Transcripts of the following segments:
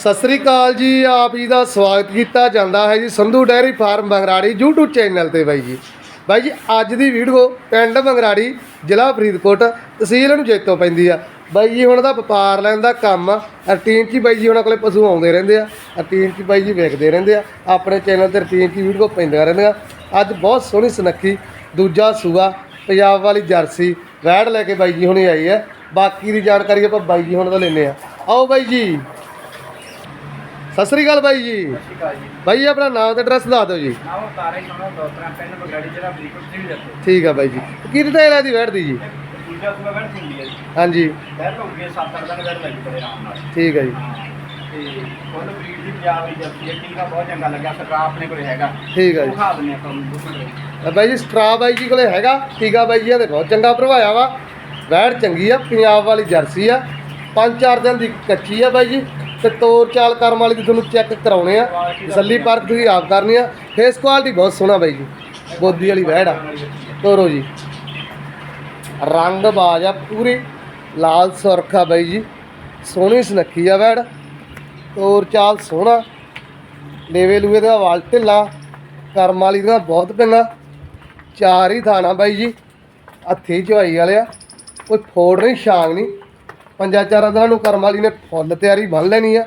ਸਤਿ ਸ੍ਰੀ ਅਕਾਲ ਜੀ, ਆਪ ਜੀ ਦਾ ਸਵਾਗਤ ਕੀਤਾ ਜਾਂਦਾ ਹੈ ਜੀ Sandhu dairy farm Bangrari YouTube channel ਤੇ ਬਾਈ ਜੀ। ਬਾਈ ਜੀ, ਅੱਜ ਦੀ ਵੀਡੀਓ ਪਿੰਡ ਬੰਗਰਾੜੀ, ਜ਼ਿਲ੍ਹਾ ਫਰੀਦਕੋਟ, ਤਹਿਸੀਲ ਨੂੰ ਜੇਤੋਂ ਪੈਂਦੀ ਆ। ਬਾਈ ਜੀ, ਹੁਣ ਦਾ ਵਪਾਰ ਲੈਣ ਦਾ ਕੰਮ ਆ। ਰੂਟੀਨ 'ਚ ਹੀ ਬਾਈ ਜੀ ਉਹਨਾਂ ਕੋਲੇ ਪਸ਼ੂ ਆਉਂਦੇ ਰਹਿੰਦੇ ਆ। ਰੂਟੀਨ 'ਚ ਬਾਈ ਜੀ ਵੇਖਦੇ ਰਹਿੰਦੇ ਆ। ਆਪਣੇ ਚੈਨਲ ਤੇ ਰੂਟੀਨ 'ਚ ਹੀ ਵੀਡੀਓ ਪੈਂਦੀਆਂ ਰਹਿੰਦੀਆਂ। ਅੱਜ ਬਹੁਤ ਸੋਹਣੀ ਸੁਨੱਖੀ, ਦੂਜਾ ਸੂਆ, ਪੰਜਾਬ ਵਾਲੀ ਜਰਸੀ, ਵੈੜ ਲੈ ਕੇ ਬਾਈ ਜੀ ਹੁਣੀ ਆਈ ਹੈ। ਬਾਕੀ ਦੀ ਜਾਣਕਾਰੀ ਆਪਾਂ ਬਾਈ ਜੀ ਹੁਣ ਤੋਂ ਲੈਨੇ ਆ। ਆਓ ਬਾਈ ਜੀ। ਸਤਿ ਸ੍ਰੀ ਅਕਾਲ ਬਾਈ ਜੀ। ਸ਼ਿਕਾ ਜੀ। ਬਾਈ ਆਪਣਾ ਨਾਮ ਤੇ ਐਡਰੈਸ ਦੱਸ ਦਿਓ ਜੀ। ਨਾਮ ਤਾਰੇ ਸੋਨਾ ਦੋਤਰਾ ਪਿੰਡ ਬਗੜੀ ਜਿਹੜਾ ਬਰੀਕੁਟ ਸਿੰਘ ਜੱਤੇ ਠੀਕ ਆ ਬਾਈ ਜੀ। ਕੀ ਡਿਟੇਲ ਹੈ ਦੀ ਵੈਟ ਦੀ ਜੀ? ਦੂਜਾ ਸੂਆ ਬੈਠ ਹੁੰਦੀ ਹੈ ਜੀ। ਹਾਂਜੀ। ਬੈਠ ਹੋ ਗਈ 7-8 ਦਿਨ ਬੈਠ ਲੱਗੀ ਬੜੇ ਆਰਾਮ ਨਾਲ। ਠੀਕ ਹੈ ਜੀ। ਤੇ ਕੋਲ ਬਰੀਡ ਦੀ ਪੰਜਾਬ ਦੀ ਜੱਤੀ ਹੈ ਟੀਕਾ ਬਹੁਤ ਚੰਗਾ ਲੱਗਿਆ ਸਰਕਾਰ ਆਪਣੇ ਕੋਲ ਹੈਗਾ। ਠੀਕ ਹੈ ਜੀ। ਦਿੰਦੇ ਤਾਂ ਬਾਈ ਜੀ ਸਟਰਾ ਬਾਈ ਜੀ ਕੋਲੇ ਹੈਗਾ ਟੀਕਾ ਬਾਈ ਜੀ ਦੇ ਬਹੁਤ ਚੰਗਾ ਭਰਵਾਇਆ ਵਾ। ਵੈਟ ਚੰਗੀ ਆ ਪੰਜਾਬ ਵਾਲੀ ਜਰਸੀ ਆ। ਪੰਜ ਚਾਰ ਦਿਨ ਦੀ ਕੱਚੀ ਆ ਬਾਈ ਜੀ। ਤੇ ਤੋਰ ਚਾਲ ਕਰਮ ਵਾਲੀ ਦੀ ਤੁਹਾਨੂੰ ਚੈੱਕ ਕਰਾਉਣੇ ਆ। ਤਸੱਲੀ ਪਰਖ ਤੁਸੀਂ ਆਪ ਕਰਨੀ ਆ। ਫੇਸ ਕੁਆਲਿਟੀ ਬਹੁਤ ਸੋਹਣਾ ਬਾਈ ਜੀ। ਗੋਦੀ ਵਾਲੀ ਵੈੜ ਆ। ਤੋਰੋ ਜੀ। ਰੰਗ ਬਾਜ ਆ ਪੂਰੀ। ਲਾਲ ਸੁਰਖਾ ਬਾਈ ਜੀ। ਸੋਹਣੀ ਸੁਨੱਖੀ ਆ ਵੈੜ। ਤੋਰ ਚਾਲ ਸੋਹਣਾ। ਲੇਵੇ ਲੂਏ ਦਾ ਵਾਲ ਢਿੱਲਾ। ਕਰਮ ਵਾਲੀ ਦਾ ਬਹੁਤ ਪਿੰਗਾ। ਚਾਰ ਹੀ ਥਾਣਾ ਬਾਈ ਜੀ। ਹੱਥੀ ਝਵਾਈ ਵਾਲਿਆ ਕੋਈ ਫੋੜ ਨਹੀਂ, ਛਾਂਗ ਨਹੀਂ। ਪੰਜਾਂ ਚਾਰਾਂ ਦਿਨਾਂ ਨੂੰ ਕਰਮ ਵਾਲੀ ਨੇ ਫੁੱਲ ਤਿਆਰੀ ਬੰਨ ਲੈਣੀ ਆ।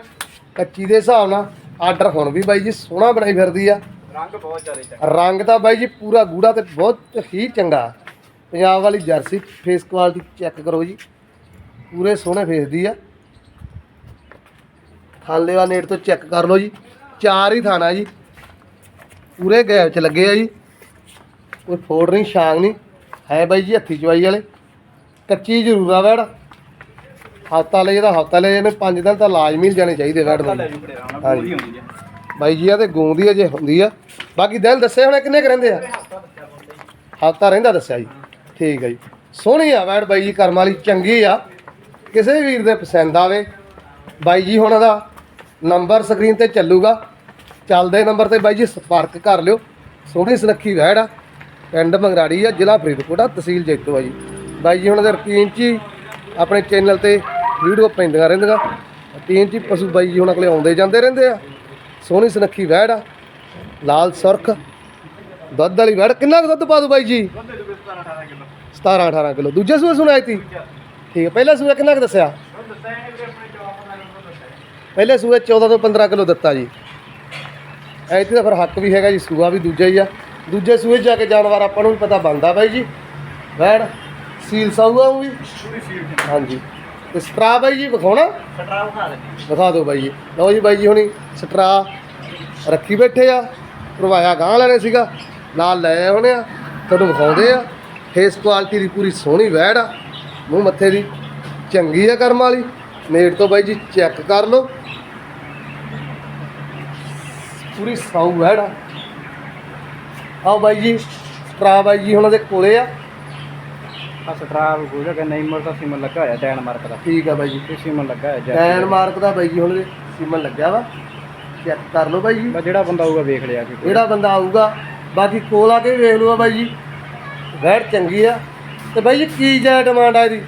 ਕੱਚੀ ਦੇ ਹਿਸਾਬ ਨਾਲ ਆਰਡਰ ਹੁਣ ਵੀ ਬਾਈ ਜੀ ਸੋਹਣਾ ਬਣਾਈ ਫਿਰਦੀ ਆ। ਰੰਗ ਬਹੁਤ ਜ਼ਿਆਦਾ ਚੰਗਾ। ਰੰਗ ਤਾਂ ਬਾਈ ਜੀ ਪੂਰਾ ਗੂੜਾ ਤੇ ਬਹੁਤ ਹੀ ਚੰਗਾ। ਪੰਜਾਬ ਵਾਲੀ ਜਰਸੀ ਫੇਸ ਕੁਆਲਿਟੀ ਚੈੱਕ ਕਰੋ ਜੀ। ਪੂਰੇ ਸੋਹਣੇ ਫੇਸ ਦੀ ਆ। ਥਾਲੇ ਵਾ ਨੇੜ ਤੋਂ ਚੈੱਕ ਕਰ ਲਓ ਜੀ। ਚਾਰ ਹੀ ਥਾਣਾ ਜੀ। ਪੂਰੇ ਗੈਪ ਚ ਲੱਗੇ ਆ ਜੀ। ਕੋਈ ਫੋੜ ਨਹੀਂ ਛਾਂਗ ਨਹੀਂ। ਹੈ ਬਾਈ ਜੀ ਹੱਥੀ ਚਵਾਈ ਵਾਲੇ। ਕੱਚੀ ਜ਼ਰੂਰ ਆ ਵੈੜ। ਹਫਤਾ ਲਈ ਇਹਦਾ ਹਫਤਾ ਲਈ ਇਹਨੇ 5 ਦਿਨ ਤਾਂ ਲਾਜ਼ਮੀ ਜਾਣੇ ਚਾਹੀਦੇ ਲੈ ਨੂੰ ਜੂ ਹਾਂਜੀ। ਬਾਈ ਜੀ ਆ ਤੇ ਗੂੰਦੀ ਅਜੇ ਹੁੰਦੀ ਆ। ਬਾਕੀ ਦਿਨ ਦੱਸੇ ਹੁਣ ਕਿੰਨੇ ਕੁ ਰਹਿੰਦੇ ਆ? ਹਫਤਾ ਰਹਿੰਦਾ ਦੱਸਿਆ ਜੀ। ਠੀਕ ਹੈ ਜੀ। ਸੋਹਣੀ ਆ ਵੈੜ ਬਾਈ ਜੀ ਕਰਮ ਵਾਲੀ ਚੰਗੀ ਆ। ਕਿਸੇ ਵੀਰ ਦੇ ਪਸੰਦ ਆਵੇ ਬਾਈ ਜੀ ਹੁਣ ਦਾ ਨੰਬਰ ਸਕਰੀਨ ਤੇ ਚੱਲੂਗਾ। ਚੱਲਦੇ ਨੰਬਰ ਤੇ ਬਾਈ ਜੀ ਸੰਪਰਕ ਕਰ ਲਿਓ। ਸੋਹਣੀ ਸੁਨੱਖੀ ਵੈੜ ਆ। ਪਿੰਡ ਮੰਗਰਾੜੀ ਆ ਜ਼ਿਲ੍ਹਾ ਫਰੀਦਕੋਟ ਆ ਤਹਿਸੀਲ ਜੈਤੋ ਆ ਜੀ। ਬਾਈ ਜੀ ਹੁਣ ਦੇ 'ਚ ਹੀ ਆਪਣੇ ਚੈਨਲ ਤੇ ਵੀਡੀਓ ਪੈਂਦੀਆਂ ਰਹਿੰਦੀਆਂ। ਤੀਨ 'ਚ ਪਸ਼ੂ ਬਾਈ ਜੀ ਉਹਨਾਂ ਕੋਲੇ ਆਉਂਦੇ ਜਾਂਦੇ ਰਹਿੰਦੇ ਆ। ਸੋਹਣੀ ਸੁਨੱਖੀ ਵੈੜ ਆ, ਲਾਲ ਸੁਰਖ। ਦੁੱਧ ਵਾਲੀ ਵੈੜ ਕਿੰਨਾ ਕੁ ਦੁੱਧ ਪਾ ਦੂ ਬਾਈ ਜੀ? ਦੁੱਧ ਦੇ ਵਿੱਚ 18 ਕਿਲੋ। 17 18 ਕਿਲੋ ਦੂਜੇ ਸੂਏ ਸੁਣਾਈ ਤੀ ਠੀਕ ਹੈ ਪਹਿਲਾ ਸੂਏ ਕਿੰਨਾ ਕੁ ਦੱਸਿਆ? ਪਹਿਲੇ ਸੂਏ 14 ਤੋਂ 15 ਕਿਲੋ ਦਿੱਤਾ ਜੀ। ਐਤੀ ਦਾ ਫਿਰ ਹੱਕ ਵੀ ਹੈਗਾ ਜੀ, ਸੂਆ ਵੀ ਦੂਜਾ ਹੀ ਆ। ਦੂਜੇ ਸੂਏ 'ਚ ਜਾ ਕੇ ਜਾਨਵਰ ਆਪਾਂ ਨੂੰ ਵੀ ਪਤਾ ਬਣਦਾ ਬਾਈ ਜੀ। ਵੈੜ ਸੀਲ ਸਾਊਆ ਉਹ ਵੀ। ਹਾਂਜੀ। ਤੇ ਸਟਰਾ ਬਾਈ ਜੀ ਵਿਖਾਉਣਾ? ਸਟਰਾਵ ਖਾ ਦੇ ਦਿਖਾ ਦਿਓ ਬਾਈ ਜੀ। ਲਓ ਜੀ ਬਾਈ ਜੀ ਹੁਣੀ ਸਟਰਾ ਰੱਖੀ ਬੈਠੇ ਆ। ਪ੍ਰਵਾਇਆ ਗਾਂ ਲੈਣੇ ਸੀਗਾ। ਨਾਲ ਲੈ ਆਏ ਹੋਣੇ ਆ। ਤੁਹਾਨੂੰ ਵਿਖਾਉਂਦੇ ਆ। ਫੇਸ ਕੁਆਲਿਟੀ ਦੀ ਪੂਰੀ ਸੋਹਣੀ ਵੈੜ ਆ। ਮੂੰਹ ਮੱਥੇ ਦੀ ਚੰਗੀ ਆ ਕਰਮ ਵਾਲੀ। ਨੇੜ ਤੋਂ ਬਾਈ ਜੀ ਚੈੱਕ ਕਰ ਲਓ। ਪੂਰੀ ਸਾਊ ਵੈੜ ਆ। ਆਓ ਬਾਈ ਜੀ ਸਟਰਾ ਬਾਈ ਜੀ ਉਹਨਾਂ ਦੇ ਕੋਲੇ ਆ। ਆ ਸਟਰਾਵ ਹੋ ਜਾਗਾ ਨਹੀਂ ਮਰ ਤਾਂ ਸਿਮਨ ਲੱਗਾ ਹੋਇਆ ਡੈਨਮਾਰਕ ਦਾ। ਠੀਕ ਆ ਬਾਈ ਜੀ। ਤੇ ਸਿਮਨ ਲੱਗਾ ਹੋਇਆ ਜੈਕ ਡੈਨਮਾਰਕ ਦਾ ਬਾਈ ਜੀ ਹੁਣ ਦੇ ਸੀਮਨ ਲੱਗਿਆ ਵਾ। ਚੈੱਕ ਕਰ ਲਓ ਬਾਈ ਜੀ। ਬਸ ਜਿਹੜਾ ਬੰਦਾ ਆਊਗਾ ਵੇਖ ਲਿਆ ਕਿ ਜਿਹੜਾ ਬੰਦਾ ਆਊਗਾ ਬਾਕੀ ਕੋਲ ਆ ਕੇ ਵੇਖ ਲੂਗਾ ਬਾਈ ਜੀ। ਵੈੜ ਚੰਗੀ ਆ। ਤੇ ਬਾਈ ਜੀ ਕੀ ਜਾ ਡਿਮਾਂਡ ਆ ਇਹਦੀ?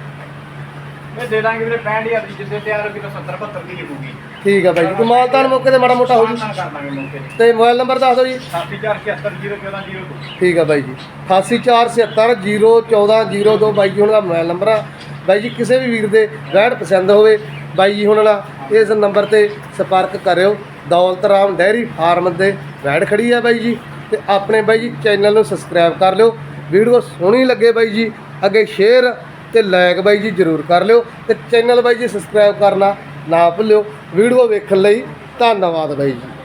ਮੈਂ ਦੇ ਦਾਂਗੇ ਵੀਰੇ 65000 ਦੀ ਜਿੱਦੇ ਤਿਆਰ ਹੋ ਗਈ ਤਾਂ 70 72 ਦੀ ਹੋਊਗੀ। ਠੀਕ ਆ ਬਾਈ ਜੀ। ਕਮਾਲਤਾਨ ਮੌਕੇ ਤੇ ਮਾੜਾ ਮੋਟਾ ਹੋ ਜੂ। ਕਰ ਦਾਂਗੇ ਮੌਕੇ ਤੇ। ਤੇ ਮੋਬਾਈਲ ਨੰਬਰ ਦੱਸ ਦਿਓ ਜੀ। 8474014002 ਠੀਕ ਆ ਬਾਈ ਜੀ। 8847014002 ਬਾਈ ਜੀ ਹੁਣ ਦਾ ਮੋਬਾਈਲ ਨੰਬਰ ਆ। ਬਾਈ ਜੀ ਕਿਸੇ ਵੀ ਵੀਰ ਦੇ ਵੈੜ ਪਸੰਦ ਹੋਵੇ ਬਾਈ ਜੀ ਹੁਣ ਵਾਲਾ ਇਸ ਨੰਬਰ ਤੇ ਸੰਪਰਕ ਕਰਿਓ। ਦੌਲਤ ਰਾਮ ਡੈਰੀ ਫਾਰਮ ਦੇ ਵੈੜ ਖੜੀ ਆ ਬਾਈ ਜੀ। ਤੇ ਆਪਣੇ ਬਾਈ ਜੀ ਚੈਨਲ ਨੂੰ ਸਬਸਕ੍ਰਾਈਬ ਕਰ ਲਿਓ। ਵੀਡੀਓ ਸੋਹਣੀ ਲੱਗੇ ਬਾਈ ਜੀ ਅੱਗੇ ਸ਼ੇਅਰ ਤੇ ਲਾਈਕ ਬਾਈ ਜੀ ਜਰੂਰ ਕਰ ਲਿਓ। ਤੇ ਚੈਨਲ ਬਾਈ ਜੀ ਸਬਸਕ੍ਰਾਈਬ ਕਰਨਾ ਨਾ ਭੁੱਲਿਓ। ਵੀਡੀਓ ਵੇਖਣ ਲਈ ਧੰਨਵਾਦ ਬਾਈ ਜੀ।